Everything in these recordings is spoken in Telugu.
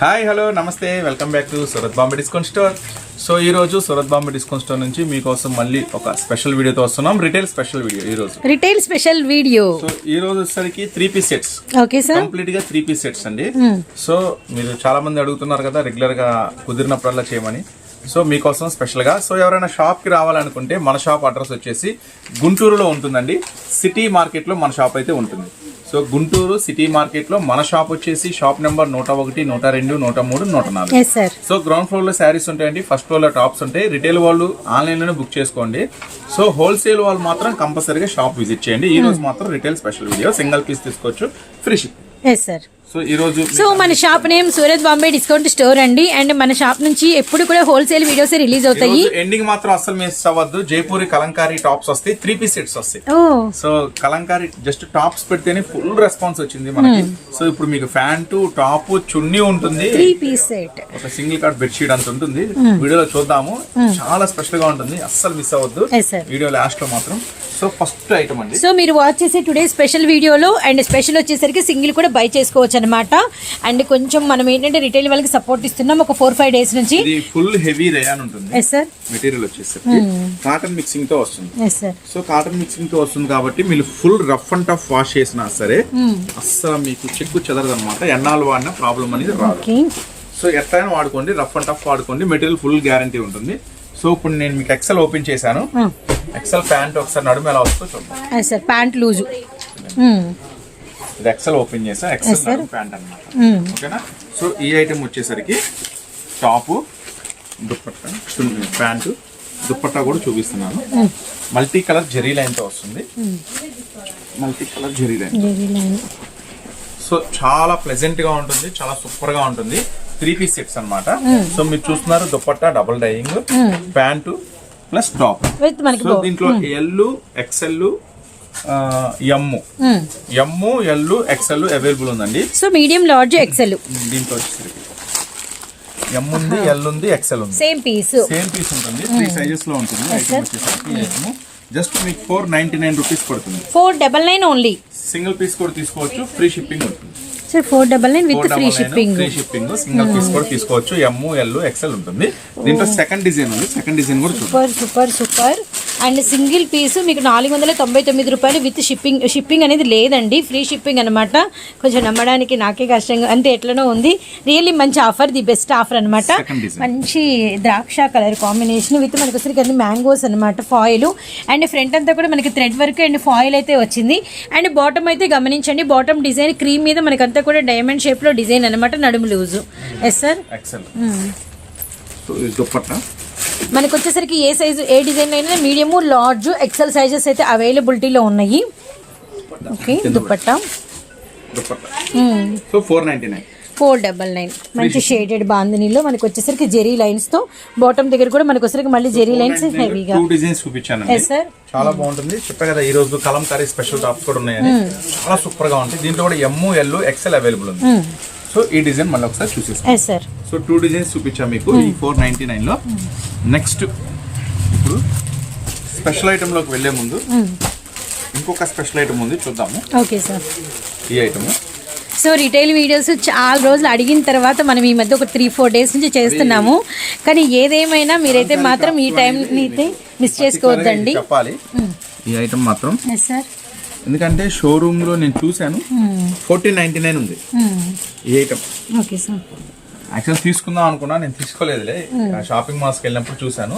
Hi hello namaste welcome back to Surat Bombay discount store so ఈ రోజు సూరత్ బాంబే డిస్కౌంట్ స్టోర్ నుంచి మీకోసం మళ్ళీ ఒక స్పెషల్ వీడియోతో వస్తున్నాం. రిటైల్ స్పెషల్ వీడియో ఈ రోజు. రిటైల్ స్పెషల్ వీడియో సో ఈ రోజు వచ్చేసరికి three piece sets okay sir కంప్లీట్గా త్రీ పీస్ సెట్స్ అండి. సో మీరు చాలా మంది అడుగుతున్నారు కదా రెగ్యులర్గా కుదిరినప్పుడల్లా చేయమని. సో మీకోసం స్పెషల్గా. సో ఎవరైనా షాప్కి రావాలనుకుంటే మన షాప్ అడ్రస్ వచ్చేసి గుంటూరులో ఉంటుందండి. సిటీ మార్కెట్లో మన షాప్ అయితే ఉంటుంది. సో గుంటూరు సిటీ మార్కెట్లో మన షాప్ వచ్చేసి షాప్ నెంబర్ నూట ఒకటి నూట రెండు నూట మూడు నూట నాలుగు. సో గ్రౌండ్ ఫ్లోర్లో శారీస్ ఉంటాయండి. ఫస్ట్ ఫ్లోర్లో టాప్స్ ఉంటాయి. రిటైల్ వాళ్ళు ఆన్లైన్లోనే బుక్ చేసుకోండి. సో హోల్సేల్ వాళ్ళు మాత్రం కంపల్సరీగా షాప్ విజిట్ చేయండి. ఈ రోజు మాత్రం retail special video single piece తీసుకోవచ్చు. ఫ్రీ షిప్ సో ఈ రోజు సో మన shop name Surat Bombay discount store అండి. అండ్ మన షాప్ నుంచి ఎప్పుడు కూడా హోల్సేల్ వీడియోస్ రిలీజ్ అవుతాయి. ఎండింగ్ మాత్రం అస్సలు మిస్ అవ్వద్దు. జైపూరి కలంకారీ టాప్స్ వస్తాయి. త్రీ పీస్ సెట్స్ వస్తాయి. సో కలంకారీ జస్ట్ టాప్స్ పెడితేనే ఫుల్ రెస్పాన్స్ వచ్చింది మనకి. సో ఇప్పుడు మీకు ప్యాంటు టాప్ చున్నీ ఉంటుంది. త్రీ పీస్ సెట్ ఒక సింగిల్ కార్డ్ బెడ్షీట్ అంత ఉంటుంది. వీడియోలో చూద్దాము. చాలా స్పెషల్గా ఉంటుంది. అస్సలు మిస్ అవ్వద్దు. వీడియో లాస్ట్లో మాత్రం. సో ఫస్ట్ ఐటమ్ అండి. సో మీరు వాచ్ చేసే టుడే స్పెషల్ వీడియోలో అండ్ స్పెషల్ వచ్చేసరికి సింగిల్ కూడా బై చేసుకోవచ్చు అనమాట అండ్ కొంచెం మనం ఏంటంటే రిటైల్ వాళ్ళకి సపోర్ట్ ఇస్తున్నాం ఒక ఫోర్ ఫైవ్ డేస్ నుంచి. ఫుల్ హెవీ రేయాన్ ఉంటుంది. సార్ మెటీరియల్ వచ్చేసరికి. కాటన్ మిక్సింగ్తో వస్తుంది. సో కాటన్ మిక్సింగ్తో వస్తుంది కాబట్టి మీరు full rough and tough wash చేసినా సరే అస్సలు మీకు చెక్కు చెదరదు అనమాట ఎన్నాళ్ళు వాడినా ప్రాబ్లం అనేది రాదు. సో ఎట్లయినా వాడుకోండి రఫ్ అండ్ టఫ్ వాడుకోండి. మెటీరియల్ ఫుల్ గ్యారంటీ ఉంటుంది. సో ఇప్పుడు నేను మీకు ఎక్సెల్ ఓపెన్ చేశాను. ఎక్సెల్ ప్యాంట్ ఒకసారి నడుము ఎలా వస్తుందో చూద్దాం. ప్యాంట్ లూజు ఇది ఎక్సెల్ ఓపెన్ చేసా. ఎక్సెల్ నడుము ప్యాంట్ అనమాట ఓకేనా సో ఈ ఐటెం వచ్చేసరికి టాపు దుప్పట్టా ప్యాంటు దుప్పట్టా కూడా చూపిస్తున్నాను. మల్టీ కలర్ జెరీ లైన్తో వస్తుంది. Multi colour zari line so చాలా ప్లెజెంట్గా ఉంటుంది చాలా సూపర్గా ఉంటుంది. త్రీ పీస్ సెట్స్ అన్నమాట. సో మీరు చూస్తున్నారు dupatta double dyeing pant plus top so దీంట్లో L XL M M L XL available ఉందండి. సో మీడియం లార్జ్ ఎక్సెల్ దీంట్లో వచ్చేసరికి ఎమ్ ఉంది ఎల్ ఉంది ఎక్సెల్ ఉంది. సేమ్ పీస్ సేమ్ పీస్ ఉంటుంది. త్రీ సైజెస్లో ఉంటుంది. ఐటమ్ వచ్చేసరికి ఐటమ్ జస్ట్ మీకు ఫోర్ నైన్టీ నైన్ రూపీస్ పడుతుంది. Four double nine only single piece కూడా తీసుకోవచ్చు. ఫ్రీ షిప్పింగ్ ఉంటుంది. Sir four double nine with free shipping free shipping single piece కూడా తీసుకోవచ్చు. ఎమ్ ఎల్ ఎక్సెల్ ఉంటుంది. దీంట్లో సెకండ్ డిజైన్ ఉంది. సెకండ్ డిజైన్ కూడా super super super and single piece మీకు నాలుగు వందల తొంభై తొమ్మిది రూపాయలు విత్ షిప్పింగ్ షిప్పింగ్ అనేది లేదండి. ఫ్రీ షిప్పింగ్ అనమాట కొంచెం నమ్మడానికి నాకే కష్టంగా అంతే ఎట్లనో ఉంది. రియల్లీ మంచి ఆఫర్ ది బెస్ట్ ఆఫర్ అనమాట. మంచి ద్రాక్ష కలర్ కాంబినేషన్ విత్ మనకి వచ్చరికి అన్ని మ్యాంగోస్ అనమాట ఫాయిల్ అండ్ ఫ్రంట్ అంతా కూడా మనకి థ్రెడ్ వర్క్ అండ్ ఫాయిల్ అయితే వచ్చింది. అండ్ బాటమ్ అయితే గమనించండి బాటమ్ డిజైన్ క్రీమ్ మీద మనకంతా కూడా డైమండ్ షేప్లో డిజైన్ అనమాట నడుము లూజు. Yes sir dupatta. మనకు వచ్చేసరికి ఏ సైజు ఏ డిజైన్ అయినా మీడియము లార్జ్ ఎక్సెల్ సైజెస్ అయితే అవైలబిలిటీలో ఉన్నాయి. Okay dupatta. Dupatta so four ninety nine four double nine. మంచి షేడెడ్ బాందినీలో మనకు వచ్చేసరికి జెరీ లైన్స్తో బాటమ్ దగ్గర కూడా మనకు వచ్చేసరికి మళ్ళీ జెరీ లైన్స్ హెవీగా టూ డిజైన్స్ చూపించానండి. ఎస్ సార్ చాలా బాగుంటుంది. చెప్పా కదా ఈ రోజు కలంకారీ స్పెషల్ టాప్స్ కూడా ఉన్నాయని. చాలా సూపర్గా ఉంటాయి. దీంట్లో కూడా ఎమ్ ఎల్ ఎక్సెల్ అవైలబుల్ ఉంది. సో ఈ డిజైన్ మళ్ళీ ఒకసారి చూసేస్తాం సో టూ డిజైన్స్ చూపించాం మీకు ఈ ఫోర్ నైన్టీ నైన్లో. నెక్స్ట్ ఇప్పుడు స్పెషల్ ఐటమ్లోకి వెళ్ళే ముందు ఇంకొక స్పెషల్ ఐటమ్ ఉంది చూద్దాము. ఓకే సార్ ఈ ఐటమ్ సో రిటైల్ వీడియోస్ చాలా రోజులు అడిగిన తర్వాత మనం ఈ మధ్య ఒక త్రీ ఫోర్ డేస్ నుంచి చేస్తున్నాము. కానీ ఏదేమైనా మీరైతే మాత్రం ఈ టైం అయితే మిస్ చేసుకోవద్దండి. చెప్పాలి. ఈ ఐటమ్ మాత్రం ఎస్ సార్ ఎందుకంటే షోరూమ్లో నేను చూశాను. ఫోర్టీన్ నైన్టీ నైన్ ఉంది. ఈ ఐటమ్ ఓకే సార్ యాక్చువల్ తీసుకుందాం అనుకున్నా నేను తీసుకోలేదులే. షాపింగ్ మాల్స్కి వెళ్ళినప్పుడు చూశాను.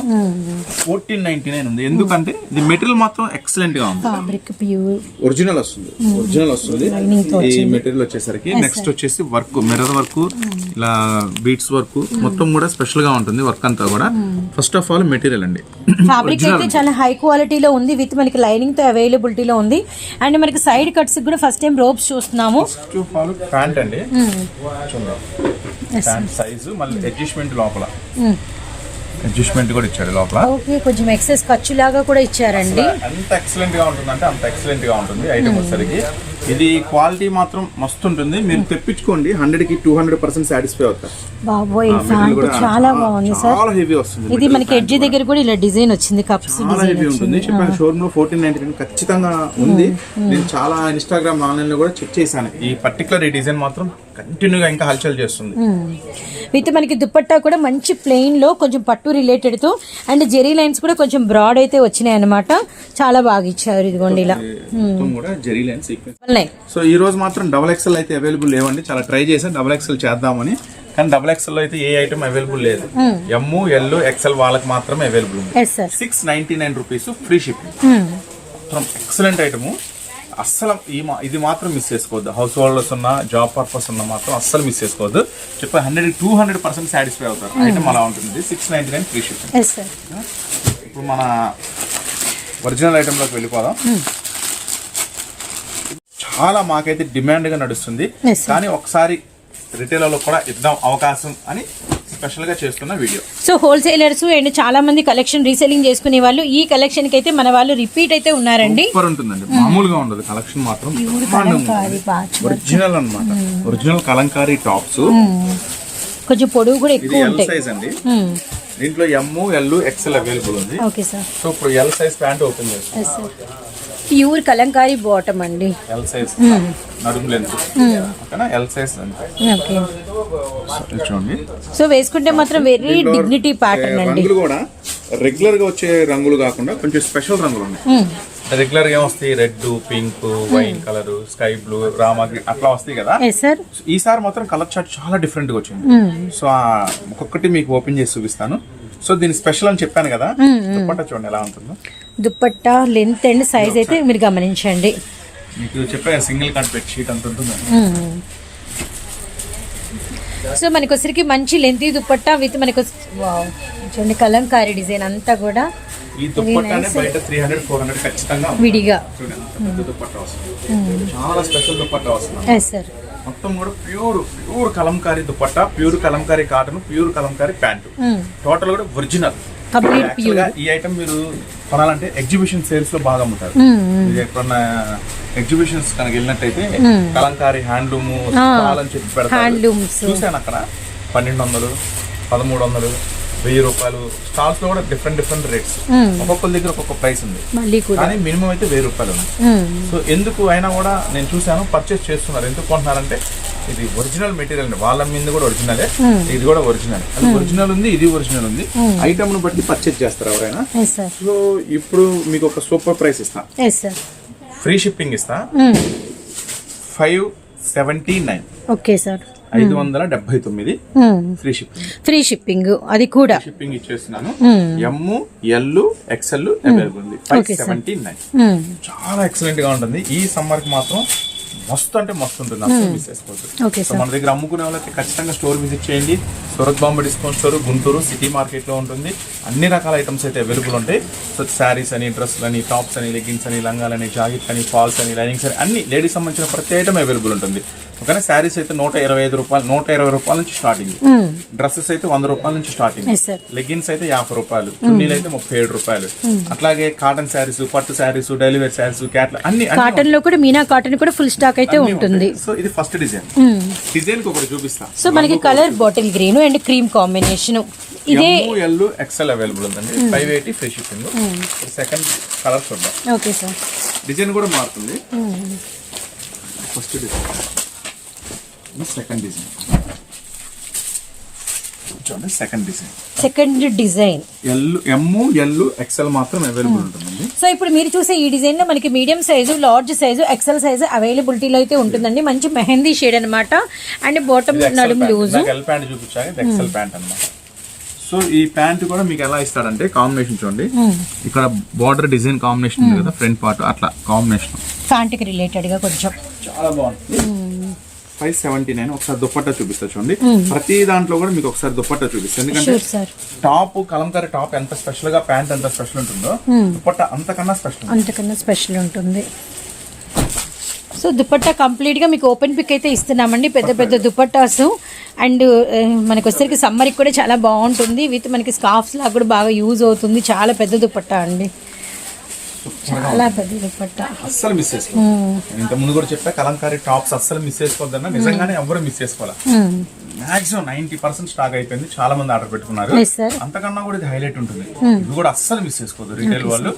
ఫోర్టీన్ నైన్టీ నైన్ ఉంది. ఎందుకంటే ఇది మెటీరియల్ మాత్రం ఎక్సలెంట్గా ఉంది. ఫ్యాబ్రిక్ ప్యూర్ ఒరిజినల్ వస్తుంది. ఒరిజినల్ వస్తుంది. ఈ మెటీరియల్ వచ్చేసరికి నెక్స్ట్ వచ్చేసి వర్క్ మిర్రర్ వర్క్ ఇలా బీట్స్ వర్క్ మొత్తం కూడా స్పెషల్గా ఉంటుంది వర్క్ అంతా కూడా. ఫస్ట్ ఆఫ్ ఆల్ మెటీరియల్ అండి. ఫ్యాబ్రిక్ అయితే చాలా హై క్వాలిటీలో ఉంది. విత్ మనకి లైనింగ్తో అవైలబిలిటీలో ఉంది. అండ్ మనకి సైడ్ కట్స్ కూడా ఫస్ట్ టైం రోప్స్ చూస్తున్నాము. ఫస్ట్ ఆఫ్ ఆల్ ప్యాంట్ అండి. చూడండి. ప్యాంట్ సైజు మళ్ళీ అడ్జస్ట్మెంట్ లోపల. అడ్జస్ట్మెంట్ కూడా ఇచ్చాడు లోపల. ఓకే కొంచెం ఎక్సెస్ ఖర్చు లాగా కూడా ఇచ్చారండి. ఎంత ఎక్సలెంట్గా ఉంటుంది అంటే అంత ఎక్సలెంట్గా ఉంటుంది ఐటమ్ వచ్చేసరికి. ఇది క్వాలిటీ మాత్రం మస్తు ఉంటుంది. మీరు తెప్పించుకోండి. హండ్రెడ్కి టూ హండ్రెడ్ పర్సెంట్ సాటిస్ఫై అవుతారు. బాబోయ్ ఫ్యాంట్ చాలా బాగుంది సార్. చాలా హెవీ వస్తుంది. ఇది మనకి ఎడ్జ్ దగ్గర కూడా ఇలా డిజైన్ వచ్చింది కప్స్ చాలా హెవీ ఉంటుంది. చెప్పాను షోరూమ్లో ఫోర్టీన్ నైన్టీ నైన్ ఖచ్చితంగా ఉంది. నేను చాలా ఇన్స్టాగ్రామ్ ఆన్లైన్లో కూడా చెక్ చేశాను. ఈ పర్టికులర్ ఈ డిజైన్ మాత్రం కంటిన్యూగా ఇంకా హల్చల్ చేస్తుంది. విత్ మనకి దుపట్టా కూడా మంచి ప్లెయిన్లో కొంచెం పట్టు రిలేటెడ్తో అండ్ జెరీ లైన్స్ కూడా కొంచెం బ్రాడ్ అయితే వచ్చినాయి అనమాట చాలా బాగా ఇచ్చారు ఇదిగోండి ఇలా. కూడా జెరీ లైన్ సీక్వెన్స్ ఉన్నాయి. సో ఈ రోజు మాత్రం డబల్ ఎక్స్ఎల్ అయితే అవైలబుల్ లేవండి. చాలా ట్రై చేసాను డబల్ ఎక్స్ఎల్ చేద్దామని. కానీ డబల్ ఎక్స్ఎల్లో అయితే ఏ ఐటమ్ అవైలబుల్ లేదు. ఎమ్ ఎల్ ఎక్స్ఎల్ వాళ్ళకి మాత్రమే అవైలబుల్ ఉంది. Six ninety nine rupees free shipping మాత్రం ఎక్సలెంట్ ఐటమ్ అస్సలు ఈ మా ఇది మాత్రం మిస్ చేసుకోవద్దు. హౌస్ హోల్డర్స్ ఉన్న జాబ్ పర్పస్ ఉన్న మాత్రం అస్సలు మిస్ చేసుకోవద్దు. చెప్పే hundred two hundred percent satisfy అవుతారు. ఐటమ్ అలా ఉంటుంది six ninety nine free shipping sir ఇప్పుడు మన ఒరిజినల్ ఐటెంలోకి వెళ్ళిపోదాం. చాలా మాకైతే డిమాండ్గా నడుస్తుంది. కానీ ఒకసారి రిటైలర్లో కూడా ఇద్దాం అవకాశం అని స్పెషల్గా చేస్తున్న వీడియో సో హోల్సేలర్స్ అండ్ చాలా మంది కలెక్షన్ రీసెల్లింగ్ చేసుకునే వాళ్ళు ఈ కలెక్షన్కి అయితే మన వాళ్ళు రిపీట్ అయితే ఉన్నారండి. సూపర్ ఉంటుందండి. మామూలుగా ఉండదు. కలెక్షన్ మాత్రం. ఒరిజినల్ అన్నమాట. ఒరిజినల్ కలంకారీ టాప్స్ కొంచెం పొడవు కూడా ఎక్కువ ఉంటాయి. సైజ్ అండి. దీంట్లో ఎమ్ ఎల్ ఎక్స్ఎల్ అవైలబుల్ ఉంది. ఓకే సార్ సో ఇప్పుడు ఎల్ సైజ్ ప్యాంట్ ఓపెన్ చేస్తాం ప్యూర్ కలంకారీ బాటమ్ అండి. ఎల్ సైజ్ నడుము లెంత్ ఓకేనా? L size okay. చూడండి. సో వేసుకుంటే మాత్రం వెరీ డిగ్నిటీ ప్యాటర్న్ అండి. రంగులు కూడా రెగ్యులర్గా వచ్చే రంగులు కాకుండా కొంచెం స్పెషల్ రంగులు ఉన్నాయి. రెగ్యులర్గా ఏమొస్తాయి? Red pink wine colour sky blue Rama green అట్లా వస్తాయి కదా? ఈసారి మాత్రం కలర్ చార్ట్ చాలా డిఫరెంట్గా వచ్చింది. సో ఒక్కొక్కటి మీకు ఓపెన్ చేసి చూపిస్తాను. సో దీని స్పెషల్ అని చెప్పాను కదా దుప్పట్టా చూడండి ఎలా ఉంటుందో. దుపట్టా లెంత్ అండ్ సైజ్ అయితే మీరు గమనించండి. మీకు చెప్పాను సింగిల్ కట్ బెడ్ షీట్ అంత ఉంటుంది? సో మనకి వచ్చరికి మంచి లెంత్ దుపట్టా విత్ మనకు వావ్ చూడండి కలంకారీ డిజైన్ అంతా కూడా. ఈ దుప్పట్టానే బయట త్రీ హండ్రెడ్ ఫోర్ హండ్రెడ్ ఖచ్చితంగా. విడిగా. దుప్పట్టా వస్తుంది. చాలా స్పెషల్ దుప్పట్టా వస్తుంది. సార్ మొత్తం కూడా pure pure Kalamkari dupatta pure Kalamkari cotton pure Kalamkari pant. Total కూడా ఒరిజినల్. ఈ ఐటమ్ మీరు కొనాలంటే ఎగ్జిబిషన్ సేల్స్లో బాగా అమ్ముతారు. ఎక్కడన్నా ఎగ్జిబిషన్స్ కనుక వెళ్ళినట్టయితే కలంకారీ హ్యాండ్లూమ్ అని చెప్పి పెడతారు. చూశాను అక్కడ. పన్నెండు వందలు పదమూడు వందలు వెయ్యి రూపాయలు. స్టాల్స్లో కూడా డిఫరెంట్ డిఫరెంట్ రేట్స్ ఒక్కొక్కరి దగ్గర ఒక్కొక్క ప్రైస్ ఉంది. కానీ మినిమం అయితే వెయ్యి రూపాయలు ఉంది. సో ఎందుకు అయినా కూడా నేను చూశాను పర్చేస్ చేస్తున్నారు. ఎందుకు కొంటున్నారంటే ఇది ఒరిజినల్ మెటీరియల్ అండి. వాళ్ళ మీద కూడా ఒరిజినలే ఇది కూడా ఒరిజినల్ అది ఒరిజినల్ ఉంది ఇది ఒరిజినల్ ఉంది. ఐటమ్ను బట్టి పర్చేస్ చేస్తారు ఎవరైనా? సో ఇప్పుడు మీకు ఒక సూపర్ ప్రైస్ ఇస్తా. ఫ్రీ షిప్పింగ్ ఇస్తా. Five seventy nine okay sir ఐదు వందల డెబ్బై తొమ్మిది ఫ్రీ షిప్పింగ్. ఫ్రీ షిప్పింగ్ అది కూడా. షిప్పింగ్ ఇచ్చేస్తున్నాను. ఎమ్ ఎల్ ఎక్స్ఎల్ అవైలబుల్ ఉంది. Five seventy nine Hmm. చాలా ఎక్సలెంట్గా ఉంటుంది. ఈ సమ్మర్కి మాత్రం మస్తు అంటే మస్తు ఉంటుంది. మిస్ ఓకే సో మన దగ్గర అమ్ముకునే వాళ్ళకి ఖచ్చితంగా స్టోర్ విజిట్ చేయండి. Surat Bombay discount store Guntur city మార్కెట్లో ఉంటుంది. అన్ని రకాల ఐటమ్స్ అయితే అవైలబుల్ ఉంటాయి. సో శారీస్ అని డ్రెస్లు అని టాప్స్ అని లెగ్గిన్స్ అని లంగాలని జాకెట్ అని ఫాల్స్ అని లైనింగ్స్ అని అన్ని లేడీస్ సంబంధించిన ప్రతి ఐటమ్ అవైలబుల్ ఉంటుంది. ఓకేనా? శారీస్ అయితే నూట ఇరవై ఐదు రూపాయలు నూట ఇరవై రూపాయల నుంచి స్టార్టింగ్. డ్రెస్సెస్ అయితే వంద రూపాయల నుంచి స్టార్టింగ్. లెగ్గిన్స్ అయితే యాభై రూపాయలు చున్నీలు అయితే ముప్పై ఏడు రూపాయలు. అట్లాగే కాటన్ శారీస్ పట్టు శారీస్ డైలీ వేర్ శారీస్ క్యాట్లు అన్ని కాటన్లో కూడా మీనా కాటన్ కూడా ఫుల్ స్టాక్ అయితే ఉంటుంది. సో ఇది ఫస్ట్ డిజైన్ డిజైన్ ఒకటి చూపిస్తా. సో మనకి colour bottle green and cream combination ఇదే ఎల్ ఎక్సెల్ అవైలబుల్ ఉందండి. Five eighty free shipping second colour చూద్దాం. ఓకే సార్ డిజైన్ కూడా మారుతుంది. ఫస్ట్ డిజైన్ సెకండ్ డిజైన్ చూడండి second design second design L M L XL మాత్రం అవైలబుల్ ఉంటుందండి. సో ఇప్పుడు మీరు చూసే ఈ డిజైన్లో మనకి medium size large size XL size అవైలబిలిటీలో అయితే ఉంటుందండి. మంచి మెహందీ షేడ్ అనమాట అండ్ బాటమ్ నడుము లూజ్ ఎల్ ప్యాంట్ చూపించాక ఇది ఎక్సెల్ ప్యాంట్ అన్నమాట. సో ఈ ప్యాంట్ కూడా మీకు ఎలా ఇస్తాడంటే కాంబినేషన్ చూడండి. ఇక్కడ బార్డర్ డిజైన్ కాంబినేషన్ ఉంది కదా ఫ్రంట్ పార్ట్ అట్లా కాంబినేషన్ ఫ్యాంట్కి రిలేటెడ్గా కొంచెం. చాలా బాగుంటుంది. ఫైవ్ సెవెంటీ నైన్ ఒకసారి దుప్పట్టా చూపిస్తా చూడండి. ప్రతి దాంట్లో కూడా మీకు ఒకసారి దుప్పట్టా చూపిస్తాను ఎందుకంటే టాప్ కలంకారీ టాప్ ఎంత స్పెషల్గా ప్యాంట్ ఎంత స్పెషల్ ఉంటుందో దుప్పట్టా అంతకన్నా స్పెషల్ అంతకన్నా స్పెషల్ ఉంటుంది. సో దుపట్టా కంప్లీట్గా మీకు ఓపెన్ పిక్ అయితే ఇస్తున్నామండి. పెద్ద పెద్ద దుపట్టాస్. అండ్ మనకి వచ్చేసరికి సమ్మర్కి కూడా చాలా బాగుంటుంది. విత్ మనకి స్కార్ఫ్స్ లాగా కూడా బాగా యూజ్ అవుతుంది. చాలా పెద్ద దుపట్టా అండి. చాలా పెద్ద దుపట్టా. అస్సలు మిస్ చేసుకోవాలి ఇంత ముందు కూడా చెప్పా కలంకారీ టాప్స్ అస్సలు మిస్ చేసుకోవద్దన్నా నిజంగానే ఎవరు మిస్ చేసుకోవాలి? మాక్సిమం నైన్టీ పర్సెంట్ స్టాక్ అయిపోయింది చాలా మంది ఆర్డర్ పెట్టుకున్నారు. అంతకన్నా కూడా ఇది హైలైట్ ఉంటుంది. ఇది కూడా అస్సలు మిస్ చేసుకోవద్దు రీటైల్ వాళ్ళు.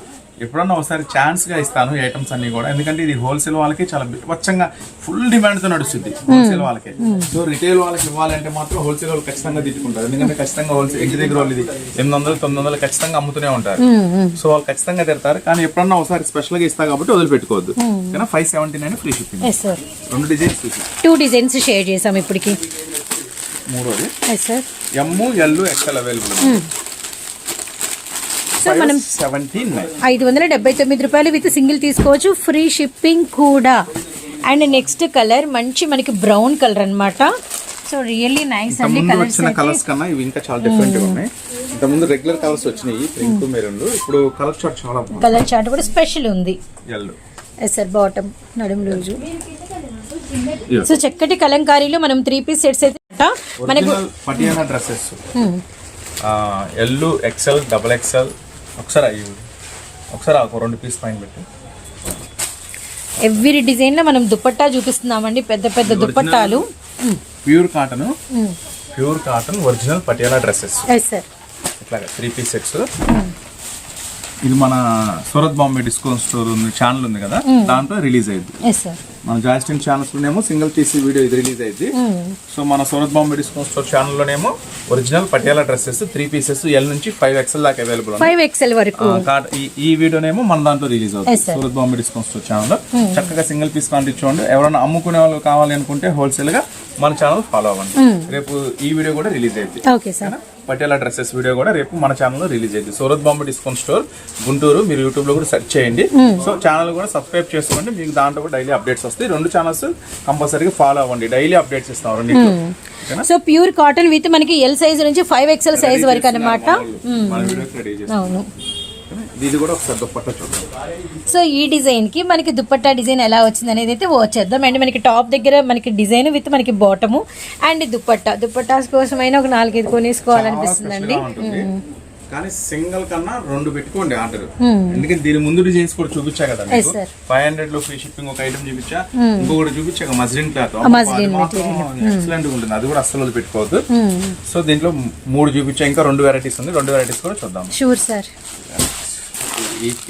ఎప్పుడన్నా ఒకసారి ఛాన్స్గా ఇస్తాను ఐటమ్స్ అన్ని కూడా. ఎందుకంటే ఇది హోల్సేల్ వాళ్ళకి చాలా స్వచ్ఛంగా ఫుల్ డిమాండ్తో నడుస్తుంది. హోల్సేల్ వాళ్ళకి. సో రిటైల్ వాళ్ళకి ఇవ్వాలంటే మాత్రం హోల్సేల్ వాళ్ళు ఖచ్చితంగా తిట్టుకుంటారు ఎందుకంటే ఖచ్చితంగా హోల్సేల్ ఇంటి దగ్గర వాళ్ళు ఇది ఎనిమిది వందలు తొమ్మిది వందలు ఖచ్చితంగా అమ్ముతూనే ఉంటారు. సో వాళ్ళు ఖచ్చితంగా తిడతారు. కానీ ఎప్పుడన్నా ఒకసారి స్పెషల్గా ఇస్తా కాబట్టి వదిలిపెట్టుకోవద్దు. కానీ five seventy nine free shipping రెండు డిజైన్స్ టూ డిజైన్స్ షేర్ చేసాం ఇప్పటికి. మూడోది. M L XL available so మనం ఐదు వందల డెబ్బై తొమ్మిది రూపాయలు విత్ సింగిల్ తీసుకోవచ్చు. ఫ్రీ షిప్పింగ్ కూడా. అండ్ నెక్స్ట్ కలర్ మంచి మనకి బ్రౌన్ కలర్ అన్నమాట. సో రియల్లీ నైస్ అండి కలర్స్ కలర్స్ కన్నా ఇవి ఇంకా చాలా డిఫరెంట్గా ఉన్నాయి. ఇంత ముందు రెగ్యులర్ కలర్స్ వచ్చినాయి పింక్ మెరూన్ ఇప్పుడు కలర్ చార్ట్ చాలా బాగుంది. కలర్ చార్ట్ కూడా స్పెషల్ ఉంది. ఎల్లో ఎస్ సార్ బాటమ్ నడుము రోజు సో చక్కటి కలంకారీలో మనం త్రీ పీస్ సెట్స్ అయితే. మనకు Patiala dresses. Hmm. L XL double XL ఒకసారి ఒకసారి ఒక రెండు పీస్ పైన పెట్టి. ఎవ్రీ డిజైన్లో మనం దుపట్టా చూపిస్తున్నామండి పెద్ద పెద్ద దుపట్టాలు pure cotton. Pure cotton original Patiala dresses yes sir ఇట్లాగా త్రీ పీస్ సెట్స్ ఇది మన సూరత్ బాంబే డిస్కౌంట్ స్టోర్ ఉంది ఛానల్ ఉంది కదా దాంట్లో రిలీజ్ సార్ మన జాస్టిన్ ఛానల్స్ లోనేమో సింగిల్ పీస్ వీడియో ఇది రిలీజ్ అయింది సో మన Surat Bombay discount store channel లోనేమో original Patiala dresses three pieces L నుంచి ఫైవ్ ఎక్స్ఎల్ దాకా అవైలబుల్ ఫైవ్ ఎక్స్ఎల్ వరకు. ఈ వీడియోనేమో మన దాంట్లో రిలీజ్ అవుతుంది. Surat Bombay discount store channel చక్కగా సింగిల్ పీస్ కాంటి చూడండి. ఎవరైనా అమ్ముకునే వాళ్ళు కావాలి అనుకుంటే హోల్సేల్గా మన ఛానల్ ఫాలో అవ్వండి. రేపు ఈ వీడియో కూడా రిలీజ్ అయింది okay sir Patiala dresses video కూడా రేపు మన ఛానల్లో రిలీజ్ అయింది. సూరత్ బాంబే డిస్కౌంట్ స్టోర్ గుంటూరు మీరు యూట్యూబ్లో కూడా సెర్చ్ చేయండి. సో ఛానల్ కూడా సబ్స్క్రైబ్ చేసుకోండి. మీకు దాంట్లో కూడా డైలీ అప్డేట్స్ వస్తాయి. రెండు ఛానల్స్ కంపల్సరీగా ఫాలో అవ్వండి. డైలీ అప్డేట్స్ ఇస్తాం రెండు సో ప్యూర్ కాటన్ విత్ మనకి ఎల్ సైజ్ నుంచి ఫైవ్ ఎక్స్ఎల్ సైజ్ వరకు రెడీ చేస్తాం అవును? ఇది కూడా ఒకసారి దుప్పట్ట చూద్దాం. సో ఈ డిజైన్కి మనకి దుపట్టా డిజైన్ ఎలా వచ్చింది అనేది అయితే వచ్చేద్దాం. అండ్ మనకి టాప్ దగ్గర మనకి డిజైన్ విత్ మనకి బాటము అండ్ దుపట్టా దుపట్టాస్ కోసమైనా ఒక నాలుగైదు కొనేసుకోవాలనిపిస్తుంది అండి. కానీ సింగిల్ కన్నా రెండు పెట్టుకోండి ఆర్డర్. ఎందుకంటే దీని ముందు డిజైన్స్ కూడా చూపించా కదా. ఫైవ్ హండ్రెడ్లో ఫ్రీ షిప్పింగ్ ఒక ఐటమ్ చూపించా. ఇంకొకటి చూపించా మజ్లిన్ క్లాత్ ఎక్సలెంట్ ఉంటుంది. అది కూడా అస్సలు పెట్టుకోవద్దు. సో దీంట్లో మూడు చూపించా. ఇంకా రెండు వెరైటీస్ ఉంది. రెండు వెరైటీస్ కూడా చూద్దాం. షూర్ సార్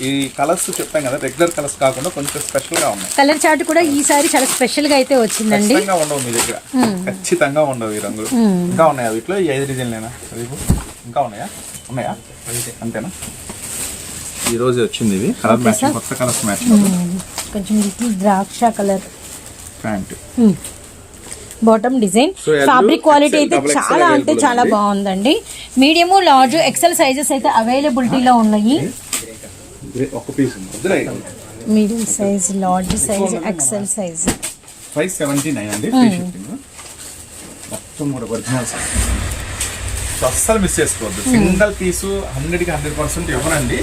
ఈ కలర్స్ చెప్పాం కదా రెగ్యులర్ కలర్స్ కాకుండా కొంచెం స్పెషల్గా ఉన్నాయి. కలర్ చార్ట్ కూడా ఈసారి చాలా స్పెషల్గా అయితే వచ్చిందండి. ఖచ్చితంగా ఉండవు మీ దగ్గర. ఖచ్చితంగా ఉండవు ఈ రంగులు. ఇంకా ఉన్నాయా వీటిలో? ఈ ఐదు డిజైన్లేనా? రేపు? ఇంకా ఉన్నాయా? ఉన్నాయా? అంతే. అంతేనా? ఈ రోజు వచ్చింది ఇది కలర్ మ్యాచింగ్ కొత్త కలర్స్ మ్యాచ్ కొంచెం ద్రాక్ష colour. Pant bottom design fabric quality అయితే చాలా అంటే చాలా. బాగుందండి. మీడియము లార్జ్ ఎక్సెల్ సైజెస్ అయితే అవైలబిలిటీలో ఉన్నాయి. ఒక పీస్ ఉంది. Medium size large size XL size five seventy nine అండి ఫ్రీ షిప్పింగ్ మొత్తం కూడా ఒరిజినల్ సో అస్సలు మిస్ చేసుకోవద్దు. సింగిల్ పీసు హండ్రెడ్కి హండ్రెడ్ పర్సెంట్ ఇవ్వనండి.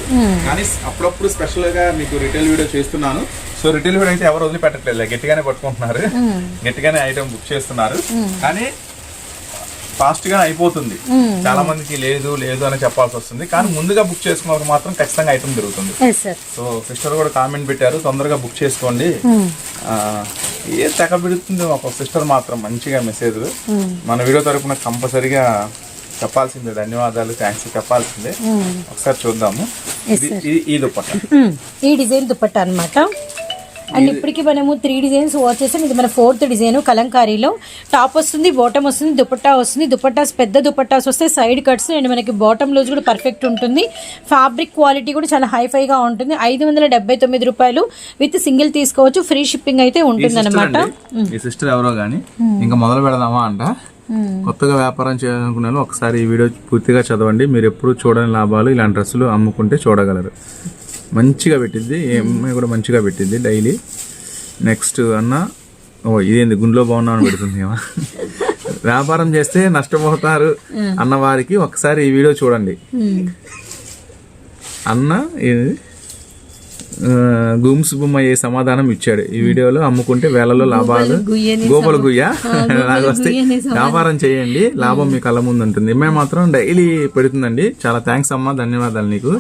కానీ అప్పుడప్పుడు స్పెషల్గా మీకు రిటైల్ వీడియో చేస్తున్నాను. సో రిటైల్ వీడియో అయితే ఎవరు వదిలిపెట్టట్లేదు. గట్టిగానే పట్టుకుంటున్నారు గట్టిగానే ఐటమ్ బుక్ చేస్తున్నారు. కానీ ఫాస్ట్గా అయిపోతుంది. చాలా మందికి లేదు లేదు అని చెప్పాల్సి వస్తుంది. కానీ ముందుగా బుక్ చేసుకున్న మాత్రం ఖచ్చితంగా ఐటమ్ దొరుకుతుంది సో సిస్టర్ కూడా కామెంట్ పెట్టారు తొందరగా బుక్ చేసుకోండి. ఏ తెగ పెడుతుంది ఒక సిస్టర్ మాత్రం మంచిగా మెసేజ్ మన వీడియో తరపున కంపల్సరిగా చెప్పాల్సిందే. ధన్యవాదాలు థ్యాంక్స్ చెప్పాల్సిందే. ఒకసారి చూద్దాము. ఈ దుప్పట ఈ డిజైన్ దుపట్టా అన్నమాట. అండ్ ఇప్పటికి మనము త్రీ డిజైన్స్ వాచ్ చేసాం. ఇది మన ఫోర్త్ డిజైన్ కలంకారీలో. టాప్ వస్తుంది బాటమ్ వస్తుంది దుపట్టా వస్తుంది. దుపట్టాస్ పెద్ద దుపట్టాస్ వస్తాయి సైడ్ కట్స్ అండ్ మనకి బాటమ్ లూజ్ కూడా పర్ఫెక్ట్ ఉంటుంది. ఫ్యాబ్రిక్ క్వాలిటీ కూడా చాలా హైఫైగా ఉంటుంది. ఐదు వందల డెబ్బై తొమ్మిది రూపాయలు విత్ సింగిల్ తీసుకోవచ్చు. ఫ్రీ షిప్పింగ్ అయితే ఉంటుంది అనమాట ఈ సిస్టర్ ఎవరో గానీ ఇంకా మొదలు పెడదామా అంట. కొత్తగా వ్యాపారం చేయాలనుకునే వాళ్ళు ఒకసారి ఈ వీడియో పూర్తిగా చదవండి. మీరు ఎప్పుడు చూడని లాభాలు ఇలాంటి డ్రెస్సులు అమ్ముకుంటే చూడగలరు. మంచిగా పెట్టింది. ఈ అమ్మాయి కూడా మంచిగా పెట్టింది డైలీ. నెక్స్ట్ అన్న ఓ ఇదేంది గుండెలో బాగున్నా అని పెడుతుంది ఏమో. వ్యాపారం చేస్తే నష్టపోతారు అన్న వారికి ఒకసారి ఈ వీడియో చూడండి. అన్న ఇది గుమ్స్ బొమ్మ ఏ సమాధానం ఇచ్చాడు. ఈ వీడియోలో అమ్ముకుంటే వేలలో లాభాలు గోపల గుయ్య వస్తే వ్యాపారం చేయండి లాభం మీ కళ్ళ ముందు ఉంటుంది. మేము మాత్రం డైలీ పెడుతుందండి. చాలా థ్యాంక్స్ అమ్మా ధన్యవాదాలు నీకు.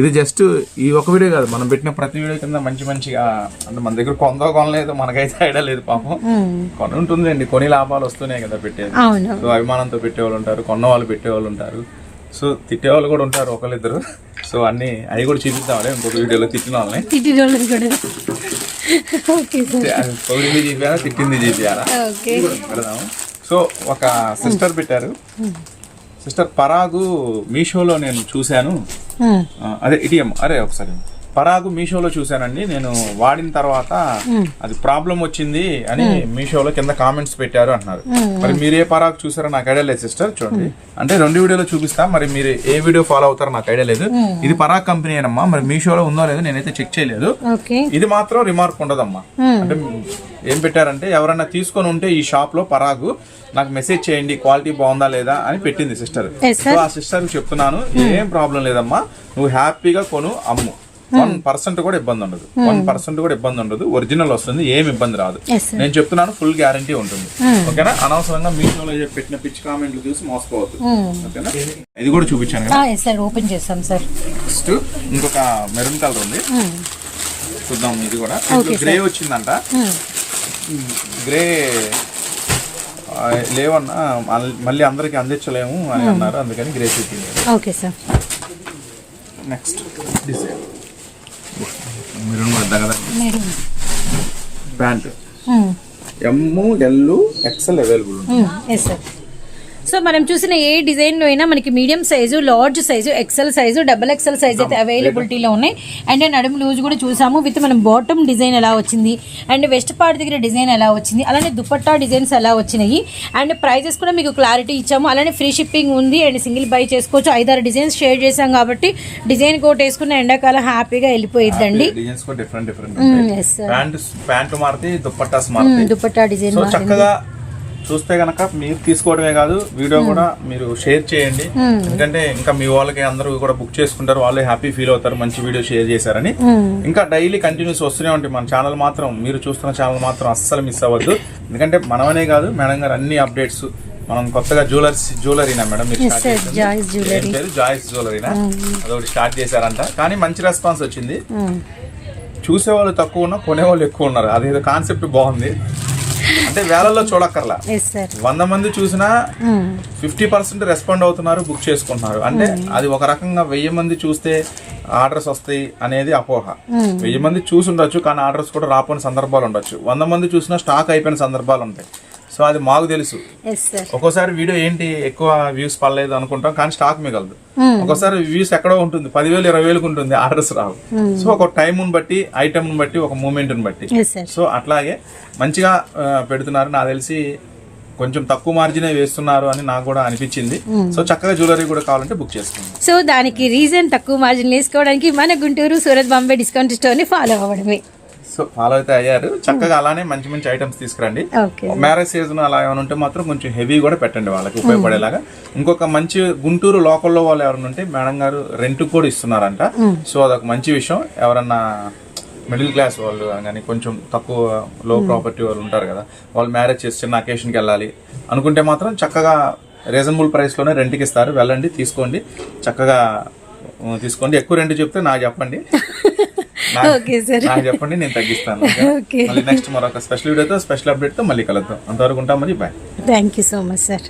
ఇది జస్ట్ ఈ ఒక వీడియో కాదు మనం పెట్టిన ప్రతి వీడియో కింద మంచి మంచిగా అంటే మన దగ్గర కొందో కొనలేదు మనకైతే ఐడియా లేదు పాపం. కొని ఉంటుందండి కొని లాభాలు వస్తున్నాయి కదా పెట్టేది. సో అభిమానంతో పెట్టేవాళ్ళు ఉంటారు కొన్న వాళ్ళు పెట్టేవాళ్ళు ఉంటారు. సో తిట్టే వాళ్ళు కూడా ఉంటారు ఒకళ్ళిద్దరు. సో అన్ని అవి కూడా చూపిద్దామని ఇంకొక వీడియోలో తిట్టిన వాళ్ళని. పొగిడింది చూపించారా తిట్టింది చూపించారా సో ఒక సిస్టర్ పెట్టారు. సిస్టర్ పరాగు మీషోలో నేను చూశాను. అదే ఇటిఎం. అరే ఒకసారి. పరాగు మీషోలో చూశానండి. నేను వాడిన తర్వాత అది ప్రాబ్లం వచ్చింది అని మీషోలో కింద కామెంట్స్ పెట్టారు అంటున్నారు. మరి మీరు ఏ పరాగు చూసారో నాకు ఐడియా లేదు సిస్టర్ చూడండి. అంటే రెండు వీడియోలో చూపిస్తా మరి మీరు ఏ వీడియో ఫాలో అవుతారో నాకు ఐడియా లేదు. ఇది పరాగ్ కంపెనీ అనమ్మా మరి మీషోలో ఉందో లేదో నేనైతే చెక్ చేయలేదు. ఇది మాత్రం రిమార్క్ ఉండదమ్మా. అంటే ఏం పెట్టారంటే ఎవరన్నా తీసుకొని ఉంటే ఈ షాప్లో పరాగు నాకు మెసేజ్ చేయండి క్వాలిటీ బాగుందా లేదా అని పెట్టింది సిస్టర్. సో ఆ సిస్టర్ చెప్తున్నాను ఏం ప్రాబ్లం లేదమ్మా. నువ్వు హ్యాపీగా కొను అమ్ము. వన్ పర్సెంట్ కూడా ఇబ్బంది ఉండదు. వన్ పర్సెంట్ కూడా ఇబ్బంది ఉండదు. ఒరిజినల్ వస్తుంది ఏం ఇబ్బంది రాదు. నేను చెప్తున్నాను ఫుల్ గ్యారంటీ ఉంటుంది. ఓకేనా? అనవసరంగా మీషోలో పెట్టిన పిచ్ కామెంట్లు చూసి మోసపోవద్దు. ఓకేనా? ఇది కూడా చూపించాను కదా. సార్ ఓపెన్ చేస్తాం సార్ నెక్స్ట్ ఇంకొక మెరూన్ కలర్ ఉంది. చూద్దాం ఇది కూడా. గ్రే వచ్చిందంట. గ్రే లేవన్నా మళ్ళీ అందరికి అందించలేము అని అన్నారు. అందుకని గ్రే చూపింది okay sir next design maroon మీరు. Pant M L XL available ఉంది ఎస్ సార్ సో మనం చూసిన ఏ డిజైన్లో అయినా మనకి medium size large size XL size double XL size అయితే అవైలబిలిటీలో ఉన్నాయి. అండ్ నడుము లూజ్ కూడా చూసాము. విత్ మనం బాటమ్ డిజైన్ ఎలా వచ్చింది అండ్ వెస్ట్ పార్ట్ దగ్గర డిజైన్ ఎలా వచ్చింది అలానే దుపట్టా డిజైన్స్ ఎలా వచ్చినాయి అండ్ ప్రైజెస్ కూడా మీకు క్లారిటీ ఇచ్చాము. అలానే ఫ్రీ షిప్పింగ్ ఉంది అండ్ సింగిల్ బై చేసుకోవచ్చు. ఐదారు డిజైన్స్ షేర్ చేసాం కాబట్టి డిజైన్ కోట్ వేసుకున్న ఎండాకాలం హ్యాపీగా వెళ్ళిపోయిద్దండి. దుపట్టా డిజైన్ చక్కగా చూస్తే గనక మీరు తీసుకోవడమే కాదు వీడియో కూడా మీరు షేర్ చేయండి. ఎందుకంటే ఇంకా మీ వాళ్ళకి అందరూ కూడా బుక్ చేసుకుంటారు వాళ్ళే హ్యాపీ ఫీల్ అవుతారు మంచి వీడియో షేర్ చేశారని. ఇంకా డైలీ కంటిన్యూస్ వస్తూనే ఉంటాయి. మన ఛానల్ మాత్రం మీరు చూస్తున్న ఛానల్ మాత్రం అస్సలు మిస్ అవ్వద్దు. ఎందుకంటే మనమనే కాదు మేడం గారు అన్ని అప్డేట్స్. మనం కొత్తగా జ్యువెలర్స్ జ్యువెలరీనా మేడం మీరు? జాయిస్ జ్యువెలరీనా అదొకటి స్టార్ట్ చేశారంట. కానీ మంచి రెస్పాన్స్ వచ్చింది. చూసేవాళ్ళు తక్కువ ఉన్నా కొనేవాళ్ళు ఎక్కువ ఉన్నారు. అదేదో కాన్సెప్ట్ బాగుంది. అంటే వేలల్లో చూడక్కర్లా. వంద మంది చూసినా ఫిఫ్టీ పర్సెంట్ రెస్పాండ్ అవుతున్నారు బుక్ చేసుకుంటున్నారు. అంటే అది ఒక రకంగా వెయ్యి మంది చూస్తే ఆర్డర్స్ వస్తాయి అనేది అపోహ. వెయ్యి మంది చూసి ఉండొచ్చు కానీ ఆర్డర్స్ కూడా రాపోయిన సందర్భాలు ఉండొచ్చు. వంద మంది చూసినా స్టాక్ అయిపోయిన సందర్భాలు ఉంటాయి. సో అది మాకు తెలుసు. ఒక్కోసారి వీడియో ఏంటి? ఎక్కువ వ్యూస్ పడలేదు అనుకుంటాం కానీ స్టాక్ మిగలదు. ఒక్కోసారి వ్యూస్ ఎక్కడో ఉంటుంది పదివేలు ఇరవై వేలకు ఉంటుంది ఆర్డర్స్ రావు. సో ఒక టైం బట్టి ఐటమ్ బట్టి ఒక మూమెంట్ బట్టి. సో అట్లాగే మంచిగా పెడుతున్నారు. నాకు తెలిసి కొంచెం తక్కువ మార్జినే వేస్తున్నారు అని నాకు కూడా అనిపించింది. సో చక్కగా జ్యువెలరీ కూడా కావాలంటే బుక్ చేసుకోండి. సో దానికి రీజన్ తక్కువ మార్జిన్ వేసుకోవడానికి మన గుంటూరు సూరత్ బాంబే డిస్కౌంట్ స్టోర్ని ఫాలో అవ్వడమే. సో ఫాలో అయితే అయ్యారు. చక్కగా అలానే మంచి మంచి ఐటమ్స్ తీసుకురండి. మ్యారేజ్ సీజన్ అలా ఏమైనా ఉంటే మాత్రం కొంచెం హెవీ కూడా పెట్టండి వాళ్ళకి ఉపయోగపడేలాగా. ఇంకొక మంచి గుంటూరు లోకల్లో వాళ్ళు ఎవరైనా ఉంటే మేడం గారు రెంట్ కూడా ఇస్తున్నారంట. సో అదొక మంచి విషయం. ఎవరన్నా మిడిల్ క్లాస్ వాళ్ళు కానీ కొంచెం తక్కువ లో ప్రాపర్టీ వాళ్ళు ఉంటారు కదా వాళ్ళు మ్యారేజ్ చేసి చిన్న అకేషన్కి వెళ్ళాలి అనుకుంటే మాత్రం చక్కగా రీజనబుల్ ప్రైస్లోనే రెంట్కి ఇస్తారు. వెళ్ళండి తీసుకోండి. చక్కగా తీసుకోండి. ఎక్కువ రెంట్ చెప్తే నాకు చెప్పండి. Okay sir. నాకు చెప్పండి నేను తగ్గిస్తాను ఓకే? మళ్ళీ నెక్స్ట్ మరొక స్పెషల్ వీడియోతో స్పెషల్ అప్డేట్తో మళ్ళీ కలుద్దాం. అంతవరకు ఉంటాం మరి bye thank you so much sir